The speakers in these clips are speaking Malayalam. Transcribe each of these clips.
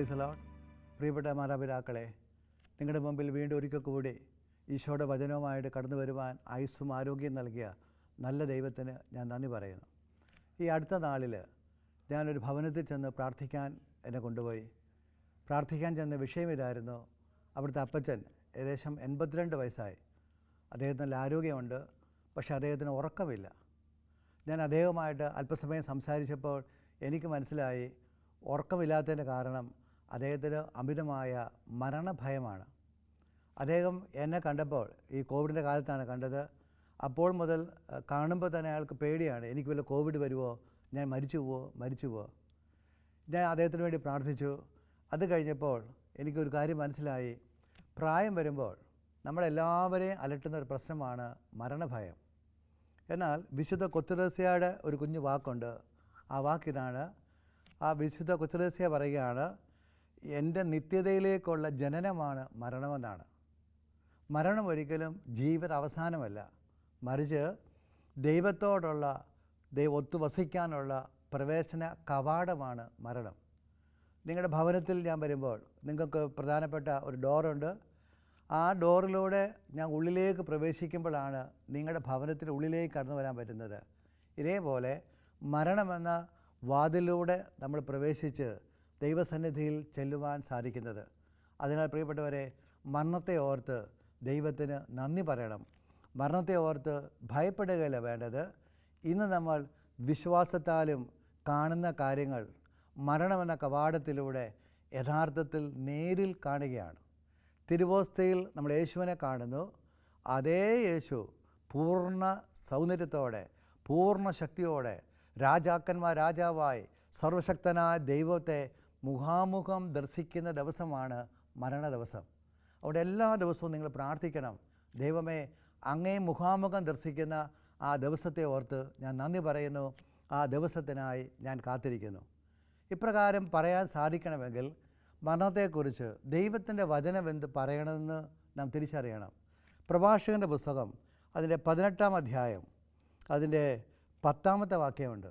പ്രൈസലോ പ്രിയപ്പെട്ട മാതാപിതാക്കളെ നിങ്ങളുടെ മുമ്പിൽ വീണ്ടും ഒരിക്കൽ കൂടി ഈശോയുടെ വചനവുമായിട്ട് കടന്നു വരുവാൻ ആയുസ്സും ആരോഗ്യം നൽകിയ നല്ല ദൈവത്തിന് ഞാൻ നന്ദി പറയുന്നു. ഈ അടുത്ത നാളിൽ ഞാനൊരു ഭവനത്തിൽ ചെന്ന് പ്രാർത്ഥിക്കാൻ എന്നെ കൊണ്ടുപോയി. പ്രാർത്ഥിക്കാൻ ചെന്ന വിഷയം ഇതായിരുന്നു. അവിടുത്തെ അപ്പച്ചൻ ഏകദേശം എൺപത്തിരണ്ട് വയസ്സായി. അദ്ദേഹത്തിന് നല്ല ആരോഗ്യമുണ്ട് പക്ഷേ അദ്ദേഹത്തിന് ഉറക്കമില്ല. ഞാൻ അദ്ദേഹവുമായിട്ട് അല്പസമയം സംസാരിച്ചപ്പോൾ എനിക്ക് മനസ്സിലായി ഉറക്കമില്ലാത്തതിന്റെ കാരണം അദ്ദേഹത്തിന് അമിതമായ മരണഭയമാണ്. അദ്ദേഹം എന്നെ കണ്ടപ്പോൾ ഈ കോവിഡിന്റെ കാലത്താണ് കണ്ടത്. അപ്പോൾ മുതൽ കാണുമ്പോൾ തന്നെ അയാൾക്ക് പേടിയാണ് എനിക്ക് വല്ല കോവിഡ് വരുമോ ഞാൻ മരിച്ചു പോവോ? മരിച്ചു പോവോ? ഞാൻ അദ്ദേഹത്തിന് വേണ്ടി പ്രാർത്ഥിച്ചു. അത് കഴിഞ്ഞപ്പോൾ എനിക്കൊരു കാര്യം മനസ്സിലായി. പ്രായം വരുമ്പോൾ നമ്മളെല്ലാവരെയും അലട്ടുന്ന ഒരു പ്രശ്നമാണ് മരണഭയം. എന്നാൽ വിശുദ്ധ കൊത്തുറസ്യയുടെ ഒരു കുഞ്ഞു വാക്കുണ്ട്. ആ വാക്കിതാണ് ആ വിശുദ്ധ കൊത്തുറസ്യ പറയുകയാണ് എന്റെ നിത്യതയിലേക്കുള്ള ജനനമാണ് മരണമെന്നാണ്. മരണം ഒരിക്കലും ജീവിത അവസാനമല്ല മറിച്ച് ദൈവത്തോടുള്ള ദൈവ ഒത്തുവസിക്കാനുള്ള പ്രവേശന കവാടമാണ് മരണം. നിങ്ങളുടെ ഭവനത്തിൽ ഞാൻ വരുമ്പോൾ നിങ്ങൾക്ക് പ്രധാനപ്പെട്ട ഒരു ഡോറുണ്ട്. ആ ഡോറിലൂടെ ഞാൻ ഉള്ളിലേക്ക് പ്രവേശിക്കുമ്പോഴാണ് നിങ്ങളുടെ ഭവനത്തിന് ഉള്ളിലേക്ക് കടന്നു വരാൻ പറ്റുന്നത്. ഇതേപോലെ മരണമെന്ന വാതിലൂടെ നമ്മൾ പ്രവേശിച്ച് ദൈവസന്നിധിയിൽ ചെല്ലുവാൻ സാധിക്കുന്നത്. അതിനാൽ പ്രിയപ്പെട്ടവരെ മരണത്തെ ഓർത്ത് ദൈവത്തിന് നന്ദി പറയണം. മരണത്തെ ഓർത്ത് ഭയപ്പെടുകയല്ല വേണ്ടത്. ഇന്ന് നമ്മൾ വിശ്വാസത്താലും കാണുന്ന കാര്യങ്ങൾ മരണമെന്ന കവാടത്തിലൂടെ യഥാർത്ഥത്തിൽ നേരിൽ കാണുകയാണ്. തിരുവോസ്തയിൽ നമ്മൾ യേശുവിനെ കാണുന്നു. അതേ യേശു പൂർണ സൗന്ദര്യത്തോടെ പൂർണ ശക്തിയോടെ രാജാക്കന്മാർ രാജാവായി സർവശക്തനായ ദൈവത്തെ മുഖാമുഖം ദർശിക്കുന്ന ദിവസമാണ് മരണ ദിവസം. അവിടെ എല്ലാ ദിവസവും നിങ്ങൾ പ്രാർത്ഥിക്കണം. ദൈവമേ അങ്ങേ മുഖാമുഖം ദർശിക്കുന്ന ആ ദിവസത്തെ ഓർത്ത് ഞാൻ നന്ദി പറയുന്നു. ആ ദിവസത്തിനായി ഞാൻ കാത്തിരിക്കുന്നു. ഇപ്രകാരം പറയാൻ സാധിക്കണമെങ്കിൽ മരണത്തെക്കുറിച്ച് ദൈവത്തിന്റെ വചനം എന്ത് പറയണമെന്ന് നാം തിരിച്ചറിയണം. പ്രഭാഷകന്റെ പുസ്തകം അതിന്റെ പതിനെട്ടാം അധ്യായം അതിന്റെ പത്താമത്തെ വാക്യമുണ്ട്.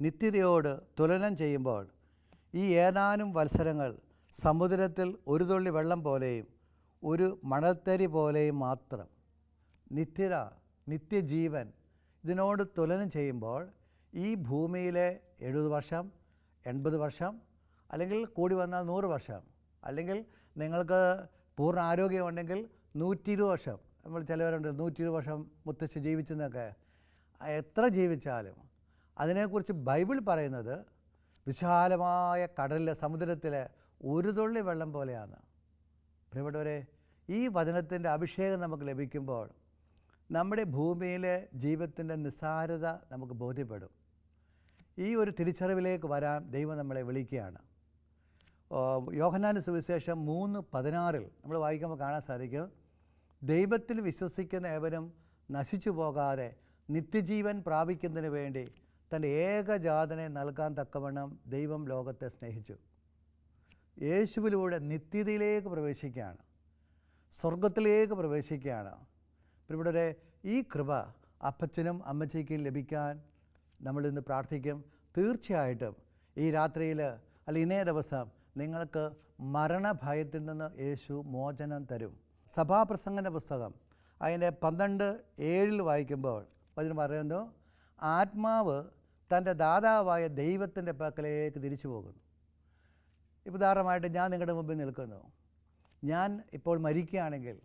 നിത്യതയോട് തുലനം ചെയ്യുമ്പോൾ ഈ ഏതാനും വത്സരങ്ങൾ സമുദ്രത്തിൽ ഒരു തുള്ളി വെള്ളം പോലെയും ഒരു മണൽത്തരി പോലെയും മാത്രം. നിത്യത നിത്യജീവൻ ഇതിനോട് തുലനം ചെയ്യുമ്പോൾ ഈ ഭൂമിയിലെ എഴുപത് വർഷം എൺപത് വർഷം അല്ലെങ്കിൽ കൂടി വന്നാൽ നൂറ് വർഷം അല്ലെങ്കിൽ നിങ്ങൾക്ക് പൂർണ ആരോഗ്യമുണ്ടെങ്കിൽ നൂറ്റി ഇരുപത് വർഷം. നമ്മൾ ചിലവരുണ്ട് നൂറ്റി ഇരുപത് വർഷം മുത്തശ്ശി ജീവിച്ചെന്നൊക്കെ. എത്ര ജീവിച്ചാലും അതിനെക്കുറിച്ച് ബൈബിൾ പറയുന്നത് വിശാലമായ കടലിലെ സമുദ്രത്തിലെ ഒരു തുള്ളി വെള്ളം പോലെയാണ്. പ്രിയപ്പെട്ടവരെ ഈ വചനത്തിന്റെ അഭിഷേകം നമുക്ക് ലഭിക്കുമ്പോൾ നമ്മുടെ ഭൂമിയിലെ ജീവിതത്തിന്റെ നിസ്സാരത നമുക്ക് ബോധ്യപ്പെടും. ഈ ഒരു തിരിച്ചറിവിലേക്ക് വരാൻ ദൈവം നമ്മളെ വിളിക്കുകയാണ്. യോഹനാന സുവിശേഷം മൂന്ന് പതിനാറിൽ നമ്മൾ വായിക്കുമ്പോൾ കാണാൻ സാധിക്കും ദൈവത്തിൽ വിശ്വസിക്കുന്ന ഏവരും നശിച്ചു പോകാതെ നിത്യജീവൻ പ്രാപിക്കുന്നതിന് വേണ്ടി തന്റെ ഏകജാതനെ നൽകാൻ തക്കവണ്ണം ദൈവം ലോകത്തെ സ്നേഹിച്ചു. യേശുവിലൂടെ നിത്യതയിലേക്ക് പ്രവേശിക്കുകയാണ്. സ്വർഗത്തിലേക്ക് പ്രവേശിക്കുകയാണ്. ഇവിടെ ഈ കൃപ അപ്പച്ചനും അമ്മച്ചയ്ക്കും ലഭിക്കാൻ നമ്മളിന്ന് പ്രാർത്ഥിക്കും. തീർച്ചയായിട്ടും ഈ രാത്രിയിൽ അല്ല ഇന്നേ ദിവസം നിങ്ങൾക്ക് മരണഭയത്തിൽ നിന്ന് യേശു മോചനം തരും. സഭാപ്രസംഗന്റെ പുസ്തകം അതിന്റെ പന്ത്രണ്ട് ഏഴിൽ വായിക്കുമ്പോൾ അതിന് പറയുന്നു ആത്മാവ് തന്റെ ദാതാവായ ദൈവത്തിന്റെ പക്കലേക്ക് തിരിച്ചു പോകുന്നു. ഇപ്പോൾ ഉദാഹരണമായിട്ട് ഞാൻ നിങ്ങളുടെ മുമ്പിൽ നിൽക്കുന്നു. ഞാൻ ഇപ്പോൾ മരിക്കുകയാണെങ്കിൽ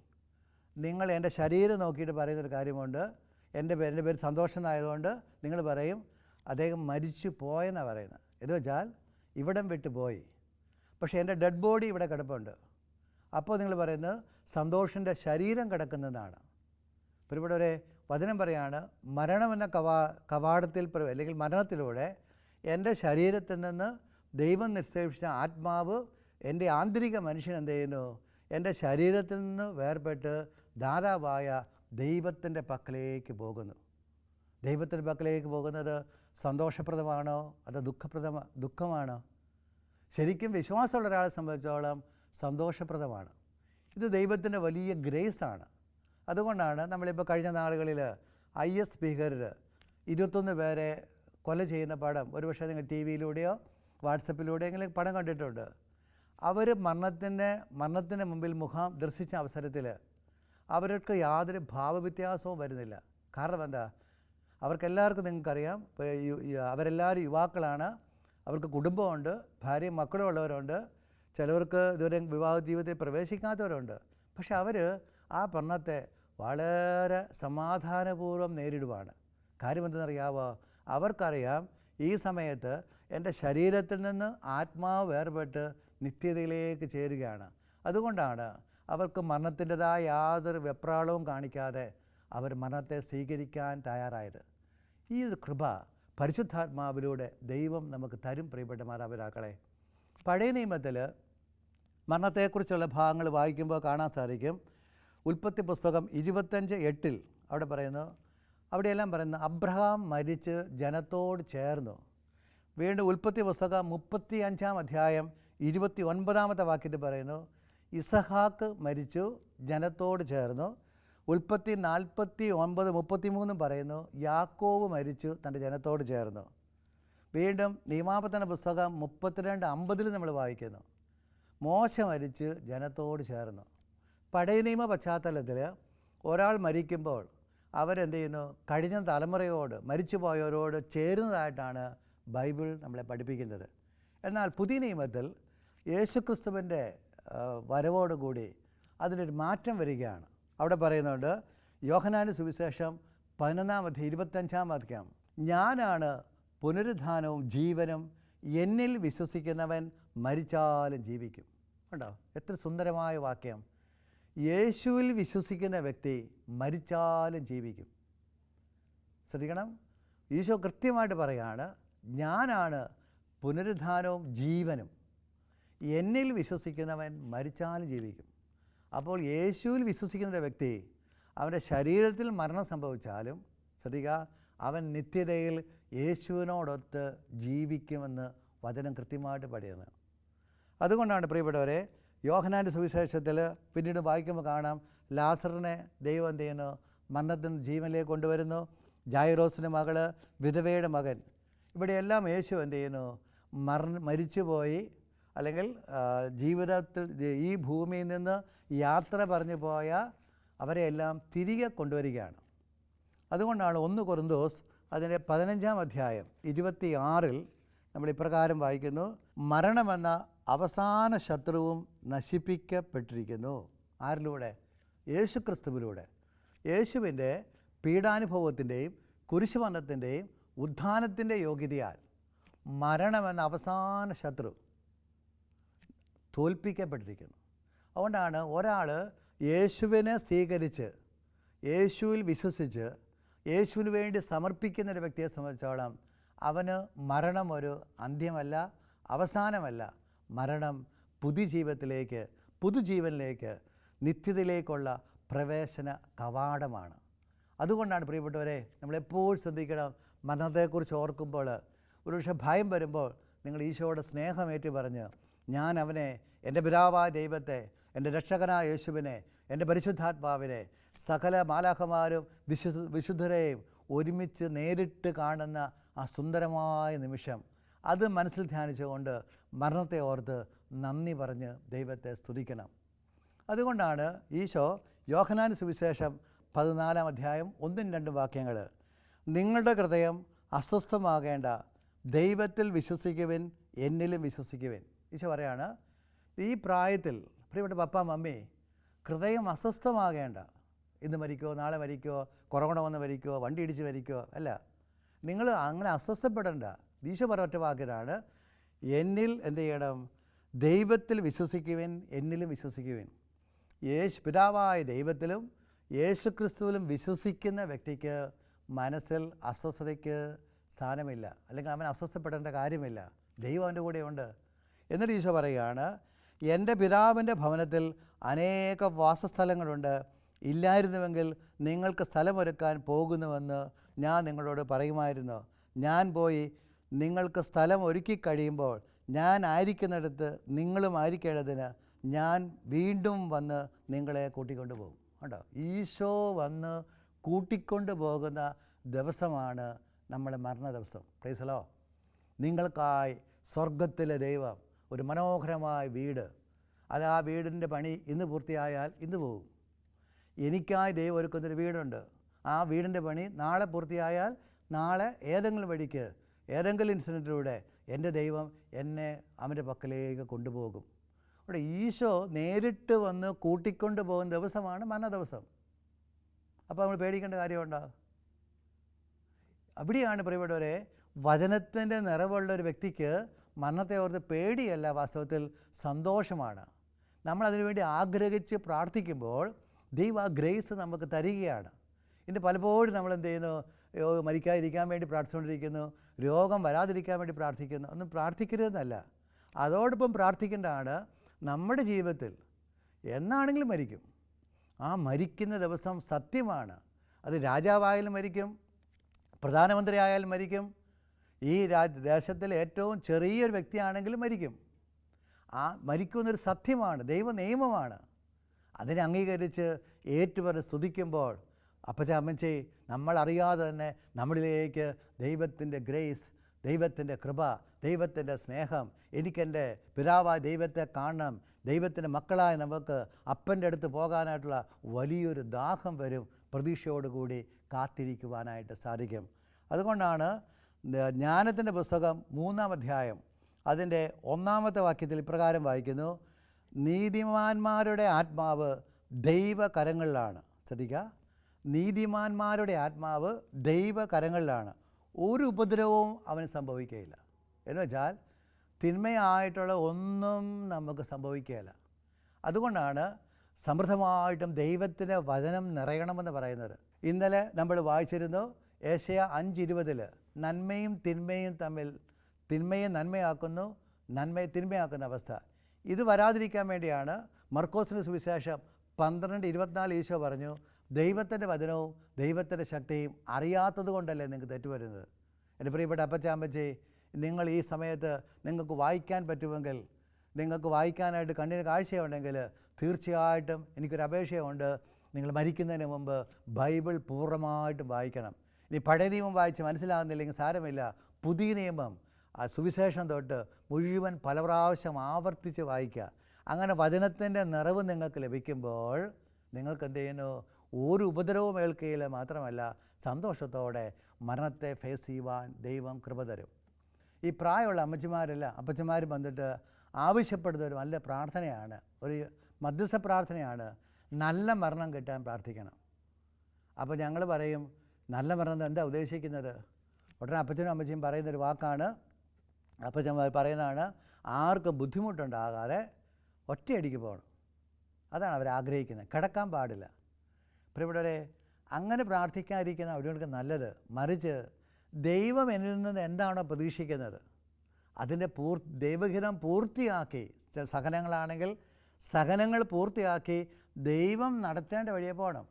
നിങ്ങൾ എന്റെ ശരീരം നോക്കിയിട്ട് പറയുന്നൊരു കാര്യമുണ്ട്. എന്റെ പേര് എന്റെ പേര് സന്തോഷമായതുകൊണ്ട് നിങ്ങൾ പറയും അദ്ദേഹം മരിച്ചു പോയെന്നാണ് പറയുന്നത്. എന്ന് വെച്ചാൽ ഇവിടം വിട്ടു പോയി. പക്ഷേ എന്റെ ഡെഡ് ബോഡി ഇവിടെ കിടപ്പുണ്ട്. അപ്പോൾ നിങ്ങൾ പറയുന്നത് സന്തോഷിന്റെ ശരീരം കിടക്കുന്നതാണ്. പ്രിയപ്പെട്ടവരെ വചനം പറയാണ് മരണമെന്ന കവാ കവാടത്തിൽ അല്ലെങ്കിൽ മരണത്തിലൂടെ എന്റെ ശരീരത്തിൽ നിന്ന് ദൈവം നിക്ഷേപിച്ച ആത്മാവ് എന്റെ ആന്തരിക മനുഷ്യൻ എന്ത് ചെയ്യുന്നു? എന്റെ ശരീരത്തിൽ നിന്ന് വേർപെട്ട് ദാതാവായ ദൈവത്തിന്റെ പക്കലേക്ക് പോകുന്നു. ദൈവത്തിന്റെ പക്കലേക്ക് പോകുന്നത് സന്തോഷപ്രദമാണോ? അതോ ദുഃഖപ്രദമ ദുഃഖമാണോ? ശരിക്കും വിശ്വാസമുള്ള ഒരാളെ സംബന്ധിച്ചോളം സന്തോഷപ്രദമാണ്. ഇത് ദൈവത്തിന്റെ വലിയ ഗ്രേസാണ്. അതുകൊണ്ടാണ് നമ്മളിപ്പോൾ കഴിഞ്ഞ നാളുകളിൽ ഐ എസ് ഭീകരർ ഇരുപത്തൊന്ന് പേരെ കൊല ചെയ്യുന്ന പടം ഒരുപക്ഷെ നിങ്ങൾ ടി വിയിലൂടെയോ വാട്സപ്പിലൂടെയോ എങ്കിലും പടം കണ്ടിട്ടുണ്ട്. അവർ മരണത്തിന്റെ മരണത്തിന് മുമ്പിൽ മുഖം ദർശിച്ച അവസരത്തിൽ അവർക്ക് യാതൊരു ഭാവവ്യത്യാസവും വരുന്നില്ല. കാരണം എന്താ? അവർക്കെല്ലാവർക്കും നിങ്ങൾക്കറിയാം അവരെല്ലാവരും യുവാക്കളാണ്. അവർക്ക് കുടുംബമുണ്ട് ഭാര്യയും മക്കളും ഉള്ളവരുണ്ട്. ചിലവർക്ക് ഇതുവരെ വിവാഹ ജീവിതത്തിൽ പ്രവേശിക്കാത്തവരുണ്ട്. പക്ഷെ അവർ ആ മരണത്തെ വളരെ സമാധാനപൂർവം നേരിടുവാണ്. കാര്യം എന്തെന്നറിയാവോ? അവർക്കറിയാം ഈ സമയത്ത് എന്റെ ശരീരത്തിൽ നിന്ന് ആത്മാവ് വേർപെട്ട് നിത്യതയിലേക്ക് ചേരുകയാണ്. അതുകൊണ്ടാണ് അവർക്ക് മരണത്തിന്റെതായ യാതൊരു വെപ്രാളവും കാണിക്കാതെ അവർ മരണത്തെ സ്വീകരിക്കാൻ തയ്യാറായത്. ഈ ഒരു കൃപ പരിശുദ്ധാത്മാവിലൂടെ ദൈവം നമുക്ക് തരും പ്രിയപ്പെട്ട മാതാപിതാക്കളെ. പഴയ നിയമത്തിൽ മരണത്തെക്കുറിച്ചുള്ള ഭാഗങ്ങൾ വായിക്കുമ്പോൾ കാണാൻ സാധിക്കും. ഉൽപ്പത്തി പുസ്തകം ഇരുപത്തഞ്ച് എട്ടിൽ അവിടെ പറയുന്നു അവിടെയെല്ലാം പറയുന്നു അബ്രഹാം മരിച്ച് ജനത്തോട് ചേർന്നു. വീണ്ടും ഉൽപ്പത്തി പുസ്തകം മുപ്പത്തി അഞ്ചാം അധ്യായം ഇരുപത്തി ഒൻപതാമത്തെ വാക്യത്തിൽ പറയുന്നു ഇസഹാക്ക് മരിച്ചു ജനത്തോട് ചേർന്നു. ഉൽപ്പത്തി നാൽപ്പത്തി ഒൻപത് മുപ്പത്തി മൂന്നും പറയുന്നു യാക്കോവ് മരിച്ചു തന്റെ ജനത്തോട് ചേർന്നു. വീണ്ടും നിയമാപത്തന പുസ്തകം മുപ്പത്തിരണ്ട് അമ്പതിൽ നമ്മൾ വായിക്കുന്നു മോശ മരിച്ച് ജനത്തോട് ചേർന്നു. പഴയ നിയമ പശ്ചാത്തലത്തിൽ ഒരാൾ മരിക്കുമ്പോൾ അവരെന്ത് ചെയ്യുന്നു? കഴിഞ്ഞ തലമുറയോട് മരിച്ചുപോയവരോട് ചേരുന്നതായിട്ടാണ് ബൈബിൾ നമ്മളെ പഠിപ്പിക്കുന്നത്. എന്നാൽ പുതിയ നിയമത്തിൽ യേശുക്രിസ്തുവിന്റെ വരവോടുകൂടി അതിനൊരു മാറ്റം വരികയാണ്. അവിടെ പറയുന്നുണ്ട് യോഹനാന് സുവിശേഷം പതിനൊന്നാം അധ്യായം ഇരുപത്തഞ്ചാം അധ്യായം ഞാനാണ് പുനരുദ്ധാനവും ജീവനും എന്നിൽ വിശ്വസിക്കുന്നവൻ മരിച്ചാലും ജീവിക്കും. ഉണ്ടോ എത്ര സുന്ദരമായ വാക്യം. യേശുവിൽ വിശ്വസിക്കുന്ന വ്യക്തി മരിച്ചാലും ജീവിക്കും. ശ്രദ്ധിക്കണം. ഈശോ കൃത്യമായിട്ട് പറയാണ് ഞാനാണ് പുനരുദ്ധാനവും ജീവനും. എന്നിൽ വിശ്വസിക്കുന്നവൻ മരിച്ചാലും ജീവിക്കും. അപ്പോൾ യേശുവിൽ വിശ്വസിക്കുന്ന വ്യക്തി അവന്റെ ശരീരത്തിൽ മരണം സംഭവിച്ചാലും ശ്രദ്ധിക്കുക അവൻ നിത്യതയിൽ യേശുവിനോടൊത്ത് ജീവിക്കുമെന്ന് വചനം കൃത്യമായിട്ട് പഠിയുന്നത് അതുകൊണ്ടാണ് പ്രിയപ്പെട്ടവരെ യോഹനാന്റെ സുവിശേഷത്തിൽ പിന്നീട് വായിക്കുമ്പോൾ കാണാം ലാസറിനെ ദൈവം എന്ത് ചെയ്യുന്നു? മരണത്തിൽ നിന്ന് ജീവനിലേക്ക് കൊണ്ടുവരുന്നു. ജായറോസിന്റെ മകൾ വിധവയുടെ മകൻ. ഇവിടെയെല്ലാം യേശു എന്ത് ചെയ്യുന്നു? മറ മരിച്ചുപോയി. അല്ലെങ്കിൽ ജീവിതത്തിൽ ഈ ഭൂമിയിൽ നിന്ന് യാത്ര പറഞ്ഞു പോയ അവരെയെല്ലാം തിരികെ കൊണ്ടുവരികയാണ്. അതുകൊണ്ടാണ് ഒന്ന് കൊറിന്തോസ് അതിന്റെ പതിനഞ്ചാം അധ്യായം ഇരുപത്തി ആറിൽ നമ്മൾ ഇപ്രകാരം വായിക്കുന്നു. മരണമെന്ന അവസാന ശത്രുവും നശിപ്പിക്കപ്പെട്ടിരിക്കുന്നു. ആരിലൂടെ? യേശു ക്രിസ്തുവിലൂടെ യേശുവിന്റെ പീഡാനുഭവത്തിന്റെയും കുരിശുമരണത്തിന്റെയും ഉത്ഥാനത്തിന്റെ യോഗ്യതയാൽ മരണമെന്ന അവസാന ശത്രു തോൽപ്പിക്കപ്പെട്ടിരിക്കുന്നു. അതുകൊണ്ടാണ് ഒരാൾ യേശുവിനെ സ്വീകരിച്ച് യേശുവിൽ വിശ്വസിച്ച് യേശുവിന് വേണ്ടി സമർപ്പിക്കുന്ന ഒരു വ്യക്തിയെ സംബന്ധിച്ചോളം അവന് മരണം ഒരു അന്ത്യമല്ല അവസാനമല്ല. മരണം പുതുജീവത്തിലേക്ക് പുതുജീവനിലേക്ക് നിത്യതയിലേക്കുള്ള പ്രവേശന കവാടമാണ്. അതുകൊണ്ടാണ് പ്രിയപ്പെട്ടവരെ നമ്മളെപ്പോഴും ശ്രദ്ധിക്കണം മരണത്തെക്കുറിച്ച് ഓർക്കുമ്പോൾ ഒരുപക്ഷെ ഭയം വരുമ്പോൾ നിങ്ങൾ ഈശോയുടെ സ്നേഹമേറ്റു പറഞ്ഞ് ഞാൻ അവനെ എന്റെ പിതാവായ ദൈവത്തെ എന്റെ രക്ഷകനായ യേശുവിനെ എന്റെ പരിശുദ്ധാത്മാവിനെ സകല മാലാഖമാരും വിശുദ്ധ വിശുദ്ധരെയും ഒരുമിച്ച് നേരിട്ട് കാണുന്ന ആ സുന്ദരമായ നിമിഷം അത് മനസ്സിൽ ധ്യാനിച്ചുകൊണ്ട് മരണത്തെ ഓർത്ത് നന്ദി പറഞ്ഞ് ദൈവത്തെ സ്തുതിക്കണം. അതുകൊണ്ടാണ് ഈശോ യോഹനാൻ സുവിശേഷം പതിനാലാം അധ്യായം ഒന്നും രണ്ടും വാക്യങ്ങൾ നിങ്ങളുടെ ഹൃദയം അസ്വസ്ഥമാകേണ്ട ദൈവത്തിൽ വിശ്വസിക്കുവിൻ എന്നിലും വിശ്വസിക്കുവിൻ. ഈശോ പറയാണ് ഈ പ്രായത്തിൽ പ്രിയപ്പെട്ട പപ്പ മമ്മി ഹൃദയം അസ്വസ്ഥമാകേണ്ട. ഇന്ന് മരിക്കോ നാളെ മരിക്കോ കൊറോണ വന്ന് മരിക്കോ വണ്ടി ഇടിച്ച് മരിക്കോ അല്ല നിങ്ങൾ അങ്ങനെ അസ്വസ്ഥപ്പെടേണ്ട. ഈശോ പറഞ്ഞ വാക്കിലാണ് എന്നിൽ എന്ത് ചെയ്യണം? ദൈവത്തിൽ വിശ്വസിക്കുവൻ എന്നിലും വിശ്വസിക്കുവിൻ. യേശു പിതാവായ ദൈവത്തിലും യേശുക്രിസ്തുവിലും വിശ്വസിക്കുന്ന വ്യക്തിക്ക് മനസ്സിൽ അസ്വസ്ഥതയ്ക്ക് സ്ഥാനമില്ല. അല്ലെങ്കിൽ അവൻ അസ്വസ്ഥപ്പെടേണ്ട കാര്യമില്ല. ദൈവം അവന്റെ കൂടെയുണ്ട്. എന്നിട്ട് ഈശോ പറയുകയാണ് എന്റെ പിതാവിന്റെ ഭവനത്തിൽ അനേക വാസസ്ഥലങ്ങളുണ്ട്. ഇല്ലായിരുന്നുവെങ്കിൽ നിങ്ങൾക്ക് സ്ഥലമൊരുക്കാൻ പോകുന്നുവെന്ന് ഞാൻ നിങ്ങളോട് പറയുമായിരുന്നു. ഞാൻ പോയി നിങ്ങൾക്ക് സ്ഥലം ഒരുക്കി കഴിയുമ്പോൾ ഞാൻ ആയിരിക്കുന്നിടത്ത് നിങ്ങളും ആയിരിക്കേണ്ടതിന് ഞാൻ വീണ്ടും വന്ന് നിങ്ങളെ കൂട്ടിക്കൊണ്ടു പോകും. കേട്ടോ ഈശോ വന്ന് കൂട്ടിക്കൊണ്ടു പോകുന്ന ദിവസമാണ് നമ്മളെ മരണ ദിവസം. പ്ലീസലോ നിങ്ങൾക്കായി സ്വർഗത്തിലെ ദൈവം ഒരു മനോഹരമായ വീട്. അത് ആ വീടിന്റെ പണി ഇന്ന് പൂർത്തിയായാൽ ഇന്ന് പോകും എനിക്കായി ദൈവം ഒരുക്കുന്നൊരു വീടുണ്ട്. ആ വീടിന്റെ പണി നാളെ പൂർത്തിയായാൽ നാളെ ഏതെങ്കിലും വഴിക്ക് ഏതെങ്കിലും ഇൻസിഡന്റിലൂടെ എന്റെ ദൈവം എന്നെ അവന്റെ പക്കലേക്ക് കൊണ്ടുപോകും. അവിടെ ഈശോ നേരിട്ട് വന്ന് കൂട്ടിക്കൊണ്ട് പോകുന്ന ദിവസമാണ് മരണ ദിവസം അപ്പോൾ നമ്മൾ പേടിക്കേണ്ട കാര്യമുണ്ടോ? അവിടെയാണ് പ്രിയപ്പെട്ടവരെ വചനത്തിന്റെ നിറവുള്ള ഒരു വ്യക്തിക്ക് മരണത്തെ ഓർത്ത് പേടിയല്ല വാസ്തവത്തിൽ സന്തോഷമാണ്. നമ്മൾ അതിനുവേണ്ടി ആഗ്രഹിച്ച് പ്രാർത്ഥിക്കുമ്പോൾ ദൈവം ആ ഗ്രേസ് നമുക്ക് തരികയാണ്. ഇന്ന് പലപ്പോഴും നമ്മൾ എന്ത് ചെയ്യുന്നു? മരിക്കാതിരിക്കാൻ വേണ്ടി പ്രാർത്ഥിച്ചുകൊണ്ടിരിക്കുന്നു. രോഗം വരാതിരിക്കാൻ വേണ്ടി പ്രാർത്ഥിക്കുന്നു. ഒന്നും പ്രാർത്ഥിക്കരുതെന്നല്ല. അതോടൊപ്പം പ്രാർത്ഥിക്കേണ്ടതാണ് നമ്മുടെ ജീവിതത്തിൽ എന്നാണെങ്കിലും മരിക്കും. ആ മരിക്കുന്ന ദിവസം സത്യമാണ്. അത് രാജാവായാലും മരിക്കും. പ്രധാനമന്ത്രി ആയാലും മരിക്കും. ഈ രാജ് ദേശത്തിലെ ഏറ്റവും ചെറിയൊരു വ്യക്തിയാണെങ്കിലും മരിക്കും. ആ മരിക്കുന്നൊരു സത്യമാണ്. ദൈവ നിയമമാണ് അതിനെ അംഗീകരിച്ച് ഏറ്റുപറഞ്ഞ് സ്തുതിക്കുമ്പോൾ അപ്പച്ച അമ്മച്ചേ നമ്മളറിയാതെ തന്നെ നമ്മളിലേക്ക് ദൈവത്തിന്റെ ഗ്രേസ് ദൈവത്തിന്റെ കൃപ ദൈവത്തിന്റെ സ്നേഹം എനിക്കെന്റെ പിതാവായ ദൈവത്തെ കാണണം ദൈവത്തിന്റെ മക്കളായ നമുക്ക് അപ്പന്റെ അടുത്ത് പോകാനായിട്ടുള്ള വലിയൊരു ദാഹം വരും പ്രതീക്ഷയോടുകൂടി കാത്തിരിക്കുവാനായിട്ട് സാധിക്കും. അതുകൊണ്ടാണ് ജ്ഞാനത്തിന്റെ പുസ്തകം മൂന്നാം അധ്യായം അതിന്റെ ഒന്നാമത്തെ വാക്യത്തിൽ ഇപ്രകാരം വായിക്കുന്നു നീതിമാന്മാരുടെ ആത്മാവ് ദൈവകരങ്ങളിലാണ് ശ്രദ്ധിക്കുക. നീതിമാന്മാരുടെ ആത്മാവ് ദൈവകരങ്ങളിലാണ്. ഒരു ഉപദ്രവവും അവന് സംഭവിക്കുകയില്ല. എന്ന് വെച്ചാൽ തിന്മയായിട്ടുള്ള ഒന്നും നമുക്ക് സംഭവിക്കുകയില്ല. അതുകൊണ്ടാണ് സമൃദ്ധമായിട്ടും ദൈവത്തിന്റെ വചനം നിറയണമെന്ന് പറയുന്നത്. ഇന്നലെ നമ്മൾ വായിച്ചിരുന്നു ഏഷ്യ അഞ്ചിരുപതിൽ നന്മയും തിന്മയും തമ്മിൽ തിന്മയെ നന്മയാക്കുന്നു നന്മയെ തിന്മയാക്കുന്ന അവസ്ഥ. ഇത് വരാതിരിക്കാൻ വേണ്ടിയാണ് മർക്കോസിന് സുവിശേഷം പന്ത്രണ്ട് ഇരുപത്തിനാല് ഈശോ പറഞ്ഞു ദൈവത്തിന്റെ വചനവും ദൈവത്തിന്റെ ശക്തിയും അറിയാത്തത് കൊണ്ടല്ലേ നിങ്ങൾക്ക് തെറ്റുവരുന്നത്? എന്റെ പ്രിയപ്പെട്ട അപ്പച്ചാമ്പച്ചി നിങ്ങൾ ഈ സമയത്ത് നിങ്ങൾക്ക് വായിക്കാൻ പറ്റുമെങ്കിൽ നിങ്ങൾക്ക് വായിക്കാനായിട്ട് കണ്ണിന് കാഴ്ചയുണ്ടെങ്കിൽ തീർച്ചയായിട്ടും എനിക്കൊരു അപേക്ഷയുണ്ട്. നിങ്ങൾ മരിക്കുന്നതിന് മുമ്പ് ബൈബിൾ പൂർണമായിട്ടും വായിക്കണം. ഇനി പഴയ നിയമം വായിച്ച് മനസ്സിലാകുന്നില്ലെങ്കിൽ സാരമില്ല. പുതിയ നിയമം സുവിശേഷം തൊട്ട് മുഴുവൻ പല പ്രാവശ്യം ആവർത്തിച്ച് വായിക്കുക. അങ്ങനെ വചനത്തിന്റെ നിറവ് നിങ്ങൾക്ക് ലഭിക്കുമ്പോൾ നിങ്ങൾക്ക് എന്ത് ചെയ്യുന്നു ഒരു ഉപദ്രവവും ഏൽക്കുകയില്ല മാത്രമല്ല സന്തോഷത്തോടെ മരണത്തെ ഫേസ് ചെയ്യുവാൻ ദൈവം കൃപ തരും. ഈ പ്രായമുള്ള അമ്മച്ചിമാരല്ല അപ്പച്ചന്മാരും വന്നിട്ട് ആവശ്യപ്പെടുന്ന ഒരു നല്ല പ്രാർത്ഥനയാണ് ഒരു മധ്യസ്ഥ പ്രാർത്ഥനയാണ് നല്ല മരണം കിട്ടാൻ പ്രാർത്ഥിക്കണം. അപ്പോൾ ഞങ്ങൾ പറയും നല്ല മരണം എന്താ ഉദ്ദേശിക്കുന്നത്? ഉടനെ അപ്പച്ചനും അമ്മച്ചിയും പറയുന്നൊരു വാക്കാണ്. അപ്പച്ചൻ പറയുന്നതാണ് ആർക്കും ബുദ്ധിമുട്ടുണ്ടാകാതെ ഒറ്റയടിക്ക് പോകണം. അതാണ് അവർ ആഗ്രഹിക്കുന്നത്. കിടക്കാൻ പാടില്ല. പ്രിയപ്പെട്ടവരെ അങ്ങനെ പ്രാർത്ഥിക്കാതിരിക്കുന്ന അവർക്ക് നല്ലത് മറിച്ച് ദൈവം എന്നിൽ നിന്ന് എന്താണോ പ്രതീക്ഷിക്കുന്നത് അതിന്റെ പൂർ ദൈവഹിതം പൂർത്തിയാക്കി സഹനങ്ങളാണെങ്കിൽ സഹനങ്ങൾ പൂർത്തിയാക്കി ദൈവം നടത്തേണ്ട വഴിയെ പോകണം.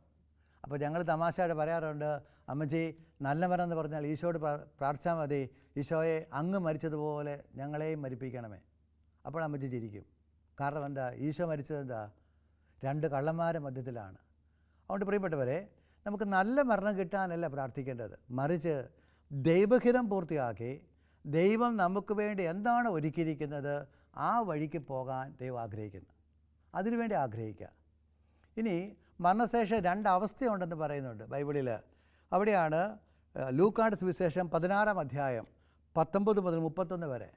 അപ്പോൾ ഞങ്ങൾ തമാശയായിട്ട് പറയാറുണ്ട് അമ്മച്ചി നല്ല മരം എന്ന് പറഞ്ഞാൽ ഈശോയോട് പ്രാർത്ഥിച്ചാൽ മതി. ഈശോയെ അങ്ങ് മരിച്ചതുപോലെ ഞങ്ങളെയും മരിപ്പിക്കണമേ. അപ്പോൾ അമ്മച്ചി ചിരിക്കും. കാരണം എന്താ? ഈശോ മരിച്ചത് എന്താ? രണ്ട് കള്ളന്മാരെ മധ്യത്തിലാണ്. അതുകൊണ്ട് പ്രിയപ്പെട്ടവരെ നമുക്ക് നല്ല മരണം കിട്ടാനല്ല പ്രാർത്ഥിക്കേണ്ടത്. മറിച്ച് ദൈവഹിതം പൂർത്തിയാക്കി ദൈവം നമുക്ക് വേണ്ടി എന്താണ് ഒരുക്കിയിരിക്കുന്നത് ആ വഴിക്ക് പോകാൻ ദൈവം ആഗ്രഹിക്കുന്നു. അതിനുവേണ്ടി ആഗ്രഹിക്കുക. ഇനി മരണശേഷം രണ്ട് അവസ്ഥയുണ്ടെന്ന് പറയുന്നുണ്ട് ബൈബിളിൽ അവിടെയാണ് ലൂക്കാട് സുവിശേഷം പതിനാറാം അധ്യായം പത്തൊമ്പത് മുതൽ മുപ്പത്തൊന്ന് വരെ.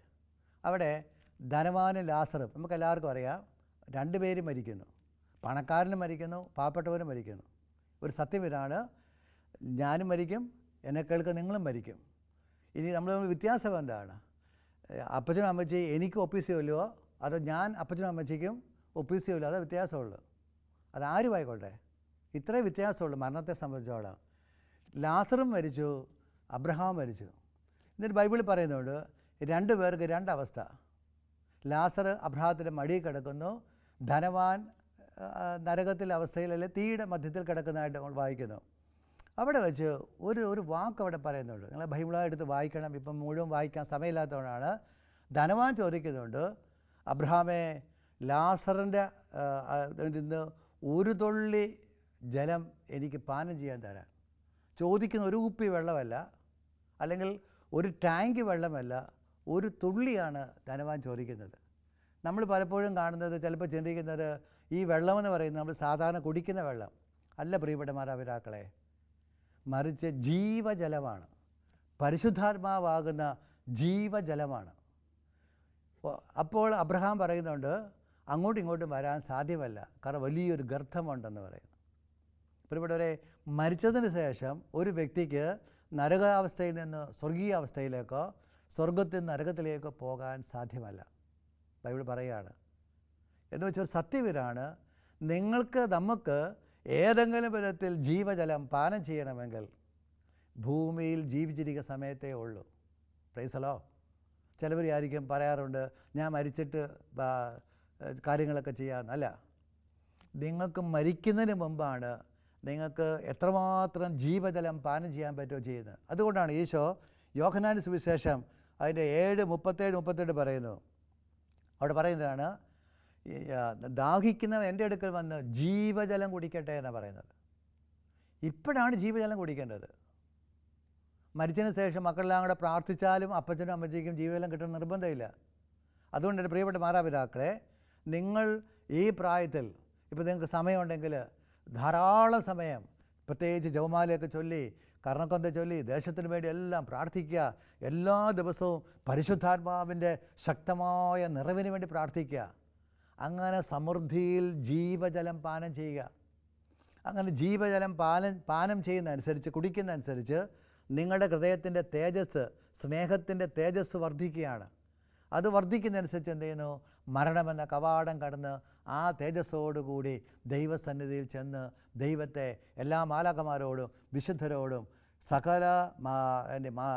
അവിടെ ധനവാനും ലാസറും നമുക്ക് എല്ലാവർക്കും അറിയാം രണ്ടുപേരും മരിക്കുന്നു. പണക്കാരനും മരിക്കുന്നു പാവപ്പെട്ടവരും മരിക്കുന്നു. ഒരു സത്യം ഇതാണ് ഞാനും മരിക്കും എന്നെ കേൾക്ക് നിങ്ങളും മരിക്കും. ഇനി നമ്മൾ തമ്മിൽ വ്യത്യാസം എന്താണ്? അപ്പച്ചനും അമ്മച്ചി എനിക്ക് ഒപ്പീസിയോ അതോ ഞാൻ അപ്പച്ചനും അമ്മച്ചിക്കും ഒപ്പീസിയോ അതോ വ്യത്യാസമുള്ളൂ? അതാരുമായിക്കോട്ടെ ഇത്രേ വ്യത്യാസമുള്ളൂ മരണത്തെ സംബന്ധിച്ചോളം. ലാസറും മരിച്ചു അബ്രഹാം മരിച്ചു. എന്നിട്ട് ബൈബിളിൽ പറയുന്നുണ്ട് രണ്ട് പേർക്ക് രണ്ടവസ്ഥ. ലാസർ അബ്രഹാത്തിന്റെ മടിയിൽ കിടക്കുന്നു. ധനവാൻ നരകത്തിൽ അവസ്ഥയിൽ അല്ലെ തീയുടെ മധ്യത്തിൽ കിടക്കുന്നതായിട്ട് നമ്മൾ വായിക്കുന്നു. അവിടെ വെച്ച് ഒരു ഒരു വാക്ക് അവിടെ പറയുന്നുണ്ട്. നിങ്ങൾ ബൈബിളായി എടുത്ത് വായിക്കണം. ഇപ്പം മുഴുവൻ വായിക്കാൻ സമയമില്ലാത്തതുകൊണ്ടാണ്. ധനവാൻ ചോദിക്കുന്നുണ്ട് അബ്രഹാമെ ലാസറിന്റെ നിന്ന് ഒരു തുള്ളി ജലം എനിക്ക് പാനം ചെയ്യാൻ തരാൻ. ചോദിക്കുന്ന ഒരു കുപ്പി വെള്ളമല്ല അല്ലെങ്കിൽ ഒരു ടാങ്ക് വെള്ളമല്ല ഒരു തുള്ളിയാണ് ധനവാൻ ചോദിക്കുന്നത്. നമ്മൾ പലപ്പോഴും കാണുന്നത് ചിലപ്പോൾ ചിന്തിക്കുന്നത് ഈ വെള്ളമെന്ന് പറയുന്നത് നമ്മൾ സാധാരണ കുടിക്കുന്ന വെള്ളം. അല്ല പ്രിയപ്പെട്ട മാതാപിതാക്കളെ മറിച്ച് ജീവജലമാണ്. പരിശുദ്ധാത്മാവാകുന്ന ജീവജലമാണ്. അപ്പോൾ- അബ്രഹാം പറയുന്നുണ്ട് അങ്ങോട്ടും ഇങ്ങോട്ടും വരാൻ സാധ്യമല്ല. കാരണം വലിയൊരു ഗർത്തമുണ്ടെന്ന് പറയുന്നു. പ്രിയപ്പെട്ടവരെ മരിച്ചതിന് ശേഷം ഒരു വ്യക്തിക്ക് നരകാവസ്ഥയിൽ നിന്ന് സ്വർഗീയ അവസ്ഥയിലേക്കോ സ്വർഗത്തിൽ നരകത്തിലേക്ക് പോകാൻ സാധ്യമല്ല. ബൈബിൾ പറയുകയാണ് എന്ന് വെച്ചാൽ സത്യം ഇതാണ് നിങ്ങൾക്ക് നമുക്ക് ഏതെങ്കിലും വിധത്തിൽ ജീവജലം പാനം ചെയ്യണമെങ്കിൽ ഭൂമിയിൽ ജീവിച്ചിരിക്കുന്ന സമയത്തേ ഉള്ളൂ. പ്രൈസലോ ചിലവർ ആയിരിക്കും പറയാറുണ്ട് ഞാൻ മരിച്ചിട്ട് കാര്യങ്ങളൊക്കെ ചെയ്യാമെന്നല്ല നിങ്ങൾക്ക് മരിക്കുന്നതിന് മുമ്പാണ് നിങ്ങൾക്ക് എത്രമാത്രം ജീവജലം പാനം ചെയ്യാൻ പറ്റുമോ ചെയ്യുന്നത്. അതുകൊണ്ടാണ് ഈശോ യോഹനാന് സുവിശേഷം അതിന്റെ ഏഴ് മുപ്പത്തേഴ് മുപ്പത്തെട്ട് പറയുന്നു. അവിടെ പറയുന്നതാണ് ദാഹിക്കുന്നവൻ എന്റെ അടുക്കൽ വന്ന് ജീവജലം കുടിക്കട്ടെ എന്നാണ് പറയുന്നത്. ഇപ്പോഴാണ് ജീവജലം കുടിക്കേണ്ടത്. മരിച്ചതിന് ശേഷം മക്കളെല്ലാം കൂടെ പ്രാർത്ഥിച്ചാലും അപ്പച്ചനും അമ്മച്ചിക്കും ജീവജലം കിട്ടുന്ന നിർബന്ധമില്ല. അതുകൊണ്ട് എന്റെ പ്രിയപ്പെട്ട മാതാപിതാക്കളെ നിങ്ങൾ ഈ പ്രായത്തിൽ ഇപ്പോൾ നിങ്ങൾക്ക് സമയമുണ്ടെങ്കിൽ ധാരാളം സമയം പ്രത്യേകിച്ച് ജവമാലയൊക്കെ ചൊല്ലി കർണക്കൊന്ത ചൊല്ലി ദേശത്തിന് വേണ്ടി എല്ലാം പ്രാർത്ഥിക്കുക. എല്ലാ ദിവസവും പരിശുദ്ധാത്മാവിന്റെ ശക്തമായ നിറവിന് വേണ്ടി പ്രാർത്ഥിക്കുക. അങ്ങനെ സമൃദ്ധിയിൽ ജീവജലം പാനം ചെയ്യുക. അങ്ങനെ ജീവജലം പാലം പാനം കുടിക്കുന്ന അനുസരിച്ച് നിങ്ങളുടെ ഹൃദയത്തിന്റെ തേജസ് സ്നേഹത്തിന്റെ തേജസ് വർദ്ധിക്കുകയാണ്. അത് വർദ്ധിക്കുന്നതനുസരിച്ച് എന്ത് ചെയ്യുന്നു? മരണമെന്ന കവാടം കടന്ന് ആ തേജസ്സോടുകൂടി ദൈവസന്നിധിയിൽ ചെന്ന് ദൈവത്തെ എല്ലാ മാലാകമാരോടും വിശുദ്ധരോടും സകല മാ എന്റെ മാ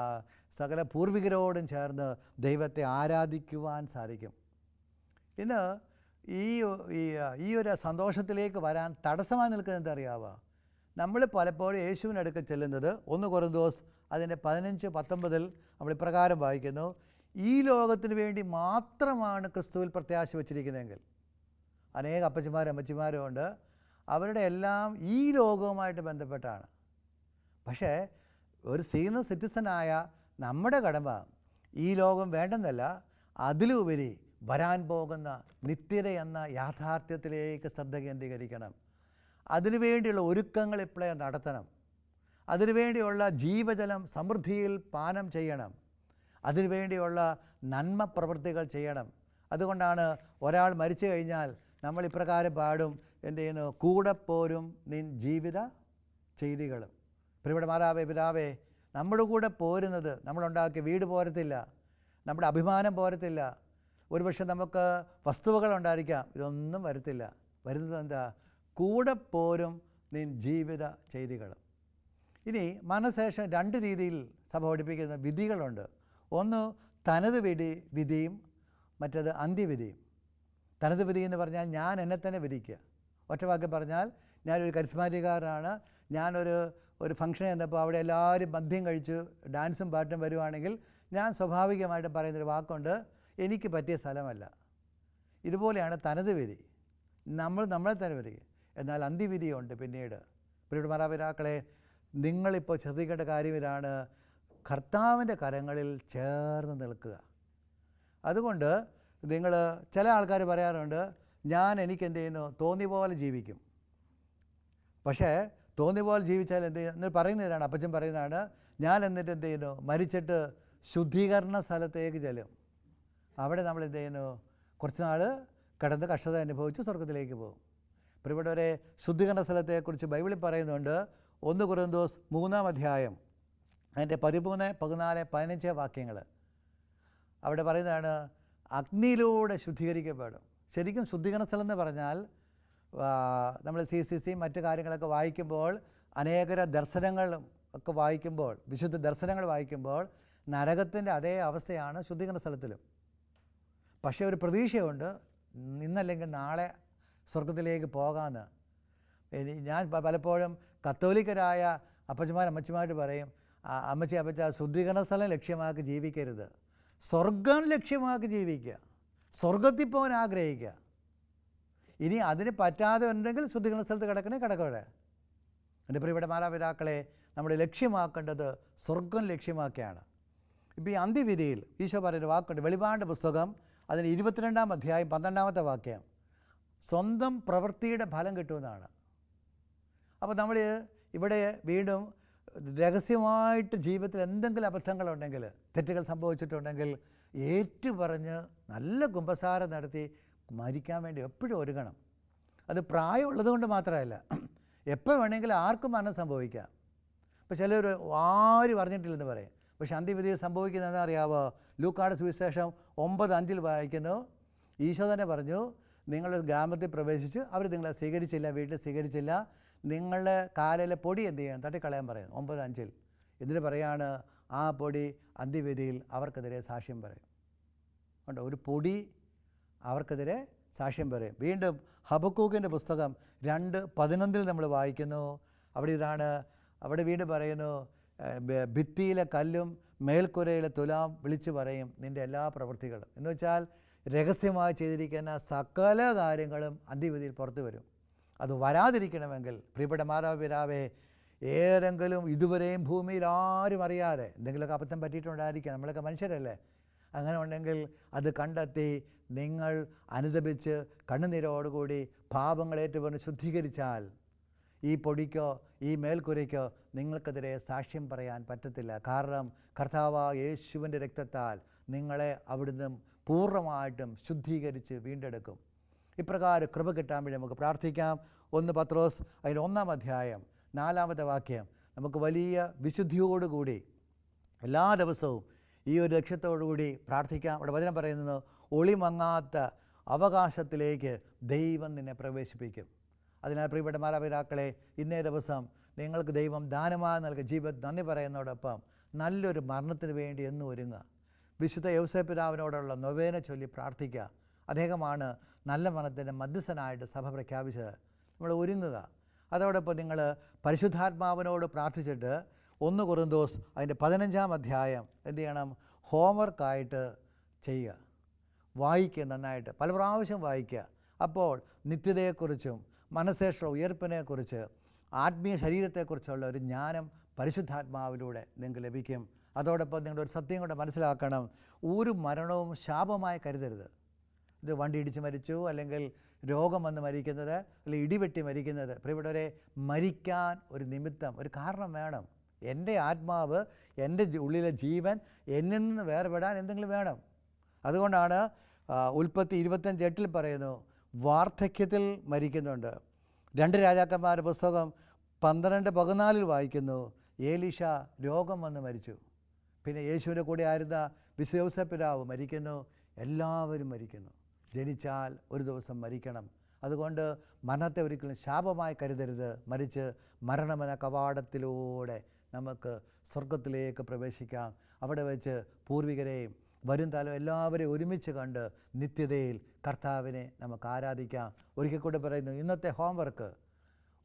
സകല പൂർവികരോടും ചേർന്ന് ദൈവത്തെ ആരാധിക്കുവാൻ സാധിക്കും. ഇന്ന് ഈ ഈ ഒരു സന്തോഷത്തിലേക്ക് വരാൻ തടസ്സമായി നിൽക്കുന്നത് എന്താ അറിയാവുക നമ്മൾ പലപ്പോഴും യേശുവിനടുക്കൽ ചെല്ലുന്നത് ഒന്ന് കുറേ ദിവസം അതിന്റെ പതിനഞ്ച് പത്തൊമ്പതിൽ നമ്മൾ ഇപ്രകാരം വായിക്കുന്നു. ഈ ലോകത്തിന് വേണ്ടി മാത്രമാണ് ക്രിസ്തുവിൽ പ്രത്യാശ വച്ചിരിക്കുന്നതെങ്കിൽ അനേക അപ്പച്ചന്മാരും അമ്മച്ചിമാരും ഉണ്ട്. അവരുടെ എല്ലാം ഈ ലോകവുമായിട്ട് ബന്ധപ്പെട്ടാണ്. പക്ഷേ ഒരു സീനിയർ സിറ്റിസനായ നമ്മുടെ കടമ ഈ ലോകം വേണ്ടെന്നല്ല അതിലുപരി വരാൻ പോകുന്ന നിത്യത എന്ന യാഥാർത്ഥ്യത്തിലേക്ക് ശ്രദ്ധ കേന്ദ്രീകരിക്കണം. അതിനുവേണ്ടിയുള്ള ഒരുക്കങ്ങൾ ഇപ്പോഴേ നടത്തണം. അതിനുവേണ്ടിയുള്ള ജീവജലം സമൃദ്ധിയിൽ പാനം ചെയ്യണം. അതിനുവേണ്ടിയുള്ള നന്മ പ്രവൃത്തികൾ ചെയ്യണം. അതുകൊണ്ടാണ് ഒരാൾ മരിച്ചു കഴിഞ്ഞാൽ നമ്മൾ ഇപ്രകാരം പാടും. എന്ത് ചെയ്യുന്നു? കൂടെ പോരും നിൻ ജീവിത ചെയ്തികളും. പ്രിയപ്പെട്ട മാതാവേ പിതാവേ നമ്മുടെ കൂടെ പോരുന്നത് നമ്മളുണ്ടാക്കിയ വീട് പോരത്തില്ല. നമ്മുടെ അഭിമാനം പോരത്തില്ല. ഒരുപക്ഷെ നമുക്ക് വസ്തുവകൾ ഉണ്ടായിരിക്കാം. ഇതൊന്നും വരത്തില്ല. വരുന്നത് എന്താ? കൂടെ പോരും നിൻ ജീവിത ചെയ്തികളും. ഇനി മനശേഷം രണ്ട് രീതിയിൽ സഭ പഠിപ്പിക്കുന്ന വിധികളുണ്ട്. ഒന്ന് തനത് വിധി വിധിയും മറ്റത് അന്ത്യവിധിയും. തനത് വിധി എന്ന് പറഞ്ഞാൽ ഞാൻ എന്നെ തന്നെ വിധിക്കുക. ഒറ്റ വാക്ക് പറഞ്ഞാൽ ഞാനൊരു കരിസ്മാറ്റിക്കാരനാണ് ഞാനൊരു ഒരു ഫംഗ്ഷൻ ചെന്നപ്പോൾ അവിടെ എല്ലാവരും മദ്യം കഴിച്ച് ഡാൻസും പാട്ടും വരുവാണെങ്കിൽ ഞാൻ സ്വാഭാവികമായിട്ടും പറയുന്നൊരു വാക്കുണ്ട് എനിക്ക് പറ്റിയ സ്ഥലമല്ല. ഇതുപോലെയാണ് തനത് വിധി. നമ്മൾ നമ്മളെ തന്നെ വിധിക്കുക. എന്നാൽ അന്ത്യവിധിയുണ്ട് പിന്നീട്. പിന്നീട് മാതാപിതാക്കളെ നിങ്ങളിപ്പോൾ ശ്രദ്ധിക്കേണ്ട കാര്യം ഇതാണ്. കർത്താവിന്റെ കരങ്ങളിൽ ചേർന്ന് നിൽക്കുക. അതുകൊണ്ട് നിങ്ങൾ ചില ആൾക്കാർ പറയാറുണ്ട് ഞാൻ എനിക്ക് എന്ത് ചെയ്യുന്നു? തോന്നിയ പോലെ ജീവിക്കും. പക്ഷേ തോന്നിയ പോലെ ജീവിച്ചാൽ എന്ത് ചെയ്യുന്നു? എന്നിട്ട് പറയുന്നതാണ് അപ്പച്ചൻ പറയുന്നതാണ് ഞാൻ എന്നിട്ട് എന്ത് ചെയ്യുന്നു? മരിച്ചിട്ട് ശുദ്ധീകരണ സ്ഥലത്തേക്ക് ചെല്ലും. അവിടെ നമ്മൾ എന്ത് ചെയ്യുന്നു? കുറച്ച് നാൾ കിടന്ന് കഷ്ടത അനുഭവിച്ച് സ്വർഗത്തിലേക്ക് പോകും. പ്രിയപ്പെട്ടവരെ ശുദ്ധീകരണ സ്ഥലത്തെക്കുറിച്ച് ബൈബിളിൽ പറയുന്നുണ്ട് ഒന്ന് കുറുന്തോസ് മൂന്നാം അധ്യായം. അതിന്റെ പതിമൂന്ന് പതിനാല് പതിനഞ്ച് വാക്യങ്ങൾ. അവിടെ പറയുന്നതാണ് അഗ്നിയിലൂടെ ശുദ്ധീകരിക്കപ്പെടും. ശരിക്കും ശുദ്ധീകരണ സ്ഥലം എന്ന് പറഞ്ഞാൽ നമ്മൾ സി സി സി മറ്റു കാര്യങ്ങളൊക്കെ വായിക്കുമ്പോൾ അനേകര ദർശനങ്ങളും ഒക്കെ വായിക്കുമ്പോൾ വിശുദ്ധ ദർശനങ്ങൾ വായിക്കുമ്പോൾ നരകത്തിന്റെ അതേ അവസ്ഥയാണ് ശുദ്ധീകരണ സ്ഥലത്തിലും പക്ഷേ ഒരു പ്രതീക്ഷയുണ്ട് ഇന്നല്ലെങ്കിൽ നാളെ സ്വർഗത്തിലേക്ക് പോകാമെന്ന്. ഞാൻ പലപ്പോഴും കത്തോലിക്കരായ അപ്പച്ചമാർ അമ്മച്ചിമാർ പറയും "ആ, അമ്മച്ചി അപ്പച്ച ശുദ്ധീകരണ സ്ഥലം ലക്ഷ്യമാക്കി ജീവിക്കരുത്. സ്വർഗം ലക്ഷ്യമാക്കി ജീവിക്കുക. സ്വർഗത്തിൽ പോകാൻ ആഗ്രഹിക്കുക. ഇനി അതിന് പറ്റാതെ ഉണ്ടെങ്കിൽ ശുദ്ധീകരണ സ്ഥലത്ത് കിടക്കണേ കിടക്കവിടെ. എന്റെ പ്രിയപ്പെട്ട മാതാപിതാക്കളെ നമ്മൾ ലക്ഷ്യമാക്കേണ്ടത് സ്വർഗം ലക്ഷ്യമാക്കിയാണ്. ഇപ്പോൾ ഈ അന്ത്യവിധിയിൽ ഈശോ പറയുന്ന വാക്കുണ്ട് വെളിപാടിന്റെ പുസ്തകം അതിന് ഇരുപത്തിരണ്ടാം അധ്യായം പന്ത്രണ്ടാമത്തെ വാക്യം. സ്വന്തം പ്രവൃത്തിയുടെ ഫലം കിട്ടുമെന്നാണ്. അപ്പോൾ നമ്മൾ ഇവിടെ വീണ്ടും രഹസ്യമായിട്ട് ജീവിതത്തിൽ എന്തെങ്കിലും അബദ്ധങ്ങളുണ്ടെങ്കിൽ തെറ്റുകൾ സംഭവിച്ചിട്ടുണ്ടെങ്കിൽ ഏറ്റുപറഞ്ഞ് നല്ല കുമ്പസാരം നടത്തി മരിക്കാൻ വേണ്ടി എപ്പോഴും ഒരുങ്ങണം. അത് പ്രായമുള്ളത് കൊണ്ട് മാത്രമല്ല എപ്പോൾ വേണമെങ്കിലും ആർക്കും മരണം സംഭവിക്കാം. ഇപ്പോൾ ചിലർ ആരും അറിഞ്ഞിട്ടില്ലെന്ന് പറയും. പക്ഷെ അന്ത്യവിധിയിൽ സംഭവിക്കുന്നതെന്ന് അറിയാവോ ലൂക്കാട് സുവിശേഷം ഒമ്പത് അഞ്ചിൽ വായിക്കുന്നു. ഈശോ തന്നെ പറഞ്ഞു നിങ്ങൾ ഗ്രാമത്തിൽ പ്രവേശിച്ച് അവർ നിങ്ങളെ സ്വീകരിച്ചില്ല വീട്ടിൽ സ്വീകരിച്ചില്ല. നിങ്ങളുടെ കാലിലെ പൊടി എന്ത് ചെയ്യണം? തട്ടിക്കളയാൻ പറയുന്നു ഒമ്പത് അഞ്ചിൽ. എന്നിട്ട് പറയാണ് ആ പൊടി അന്ത്യവിധിയിൽ അവർക്കെതിരെ സാക്ഷ്യം പറയും. ഉണ്ട് ഒരു പൊടി അവർക്കെതിരെ സാക്ഷ്യം പറയും. വീണ്ടും ഹബക്കൂക്കിന്റെ പുസ്തകം രണ്ട് പതിനൊന്നിൽ നമ്മൾ വായിക്കുന്നു. അവിടെ ഇതാണ് അവിടെ വീണ്ടും പറയുന്നു ഭിത്തിയിലെ കല്ലും മേൽക്കുരയിലെ തുലാം വിളിച്ചു പറയും നിന്റെ എല്ലാ പ്രവൃത്തികളും. എന്ന് വെച്ചാൽ രഹസ്യമായി ചെയ്തിരിക്കുന്ന സകല കാര്യങ്ങളും അന്ത്യവിധിയിൽ പുറത്തു വരും. അത് വരാതിരിക്കണമെങ്കിൽ പ്രിയപ്പെട്ട മാതാപിതാവേ ഏതെങ്കിലും ഇതുവരെയും ഭൂമിയിൽ ആരും അറിയാതെ എന്തെങ്കിലുമൊക്കെ അബദ്ധം പറ്റിയിട്ടുണ്ടായിരിക്കാം. നമ്മളൊക്കെ മനുഷ്യരല്ലേ? അങ്ങനെ ഉണ്ടെങ്കിൽ അത് കണ്ടെത്തി നിങ്ങൾ അനുദപിച്ച് കണ്ണുനീരോടുകൂടി പാപങ്ങളേറ്റുപറഞ്ഞ് ശുദ്ധീകരിച്ചാൽ ഈ പൊടിക്കോ ഈ മേൽക്കുരയ്ക്കോ നിങ്ങൾക്കെതിരെ സാക്ഷ്യം പറയാൻ പറ്റത്തില്ല. കാരണം കർത്താവ് യേശുവിന്റെ രക്തത്താൽ നിങ്ങളെ അവിടുന്ന് പൂർണമായിട്ടും ശുദ്ധീകരിച്ച് വീണ്ടെടുക്കും. ഇപ്രകാരം കൃപ കിട്ടാൻ വേണ്ടി നമുക്ക് പ്രാർത്ഥിക്കാം. ഒന്ന് പത്രോസ് അതിന് ഒന്നാം അധ്യായം നാലാമത്തെ വാക്യം. നമുക്ക് വലിയ വിശുദ്ധിയോടുകൂടി എല്ലാ ദിവസവും ഈ ഒരു ലക്ഷ്യത്തോടുകൂടി പ്രാർത്ഥിക്കാം. അവിടെ വചനം പറയുന്നത് ഒളിമങ്ങാത്ത അവകാശത്തിലേക്ക് ദൈവം നിന്നെ പ്രവേശിപ്പിക്കും. അതിനാൽ പ്രിയപ്പെട്ട മാതാപിതാക്കളെ ഇന്നേ ദിവസം നിങ്ങൾക്ക് ദൈവം ദാനമായി നൽകിയ ജീവിതം നന്ദി പറയുന്നതോടൊപ്പം നല്ലൊരു മരണത്തിന് വേണ്ടി എന്നും ഒരുങ്ങുക. വിശുദ്ധ യൗസപിതാവിനോടുള്ള നൊവേന ചൊല്ലി പ്രാർത്ഥിക്കുക. അദ്ദേഹമാണ് നല്ല മരണത്തിന്റെ മധ്യസ്ഥനായിട്ട് സഭ പ്രഖ്യാപിച്ചത്. നമ്മൾ ഒരുങ്ങുക. അതോടൊപ്പം നിങ്ങൾ പരിശുദ്ധാത്മാവിനോട് പ്രാർത്ഥിച്ചിട്ട് ഒന്ന് കുറുന്തോസ് അതിന്റെ പതിനഞ്ചാം അധ്യായം എന്ത് ചെയ്യണം? ഹോംവർക്കായിട്ട് ചെയ്യുക. വായിക്കുക നന്നായിട്ട്. പല പ്രാവശ്യം വായിക്കുക. അപ്പോൾ നിത്യതയെക്കുറിച്ചും മനസ്സേഷ ഉയർപ്പിനെക്കുറിച്ച് ആത്മീയ ശരീരത്തെക്കുറിച്ചുള്ള ഒരു ജ്ഞാനം പരിശുദ്ധാത്മാവിലൂടെ നിങ്ങൾക്ക് ലഭിക്കും. അതോടൊപ്പം നിങ്ങളുടെ ഒരു സത്യം കൂടെ മനസ്സിലാക്കണം. ഒരു മരണവും ശാപമായി കരുതരുത്. ഇത് വണ്ടി ഇടിച്ച് മരിച്ചു അല്ലെങ്കിൽ രോഗം വന്ന് മരിക്കുന്നത് അല്ലെങ്കിൽ ഇടിവെട്ടി മരിക്കുന്നത്. പ്രിയപ്പെട്ടവരെ മരിക്കാൻ ഒരു നിമിത്തം ഒരു കാരണം വേണം. എന്റെ ആത്മാവ് എന്റെ ഉള്ളിലെ ജീവൻ എന്നിൽ നിന്ന് വേർപെടാൻ എന്തെങ്കിലും വേണം. അതുകൊണ്ടാണ് ഉൽപ്പത്തി ഇരുപത്തഞ്ച് എട്ടിൽ പറയുന്നു വാർദ്ധക്യത്തിൽ മരിക്കുന്നുണ്ട്. രണ്ട് രാജാക്കന്മാരുടെ പുസ്തകം പന്ത്രണ്ട് പതിനാലിൽ വായിക്കുന്നു ഏലിഷ രോഗം വന്ന് മരിച്ചു. പിന്നെ യേശുവിന്റെ കൂടെ ആയിരുന്ന വിശ്വസപിതാവ് മരിക്കുന്നു എല്ലാവരും മരിക്കുന്നു. ജനിച്ചാൽ ഒരു ദിവസം മരിക്കണം. അതുകൊണ്ട് മരണത്തെ ഒരിക്കലും ശാപമായി കരുതരുത്. മരിച്ച് മരണമെന്ന കവാടത്തിലൂടെ നമുക്ക് സ്വർഗത്തിലേക്ക് പ്രവേശിക്കാം. അവിടെ വെച്ച് പൂർവികരെയും വരും തലം എല്ലാവരെയും ഒരുമിച്ച് കണ്ട് നിത്യതയിൽ കർത്താവിനെ നമുക്ക് ആരാധിക്കാം. ഒരിക്കൽ കൂടെ പറയുന്നു ഇന്നത്തെ ഹോംവർക്ക്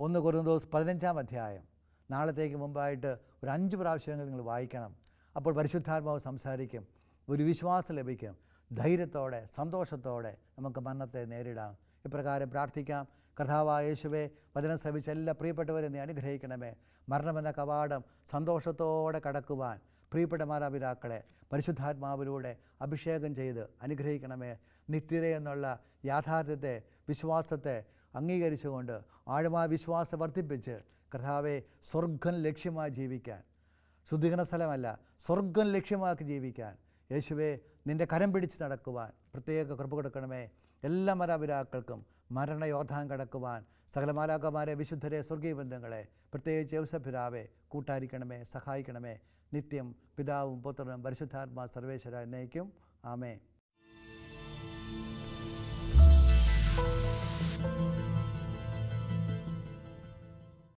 ഒന്ന് കുറഞ്ഞ ദിവസം പതിനഞ്ചാം അധ്യായം. നാളത്തേക്ക് മുമ്പായിട്ട് ഒരു അഞ്ച് പ്രാവശ്യങ്ങൾ നിങ്ങൾ വായിക്കണം. അപ്പോൾ പരിശുദ്ധാത്മാവ് സംസാരിക്കും. ഒരു വിശ്വാസം ലഭിക്കും. ധൈര്യത്തോടെ സന്തോഷത്തോടെ നമുക്ക് മരണത്തെ നേരിടാം. ഇപ്രകാരം പ്രാർത്ഥിക്കാം. കർത്താവായ യേശുവെ വചനം ശ്രവിച്ച എല്ലാ പ്രിയപ്പെട്ടവരെ നീ അനുഗ്രഹിക്കണമേ. മരണമെന്ന കവാടം സന്തോഷത്തോടെ കടക്കുവാൻ പ്രിയപ്പെട്ട മാതാപിതാക്കളെ പരിശുദ്ധാത്മാവിലൂടെ അഭിഷേകം ചെയ്ത് അനുഗ്രഹിക്കണമേ. നിത്യത എന്നുള്ള യാഥാർത്ഥ്യത്തെ വിശ്വാസത്തെ അംഗീകരിച്ചുകൊണ്ട് ആഴമായ വിശ്വാസം വർദ്ധിപ്പിച്ച് കർത്താവെ സ്വർഗം ലക്ഷ്യമായി ജീവിക്കാൻ. ശുദ്ധീകരണ സ്ഥലമല്ല സ്വർഗം ലക്ഷ്യമാക്കി ജീവിക്കാൻ. യേശുവെ നിന്റെ കരം പിടിച്ച് നടക്കുവാൻ പ്രത്യേക കൃപ കൊടുക്കണമേ. എല്ലാ മാതാപിതാക്കൾക്കും മരണയോദ്ധാൻ കടക്കുവാൻ സകല വിശുദ്ധരെ സ്വർഗീയ ബന്ധങ്ങളെ പ്രത്യേകിച്ച് യവസപിതാവെ കൂട്ടായിരിക്കണമേ സഹായിക്കണമേ. നിത്യം പിതാവും പുത്രനും പരിശുദ്ധാത്മാ സർവേശ്വര എന്നേക്കും ആമേ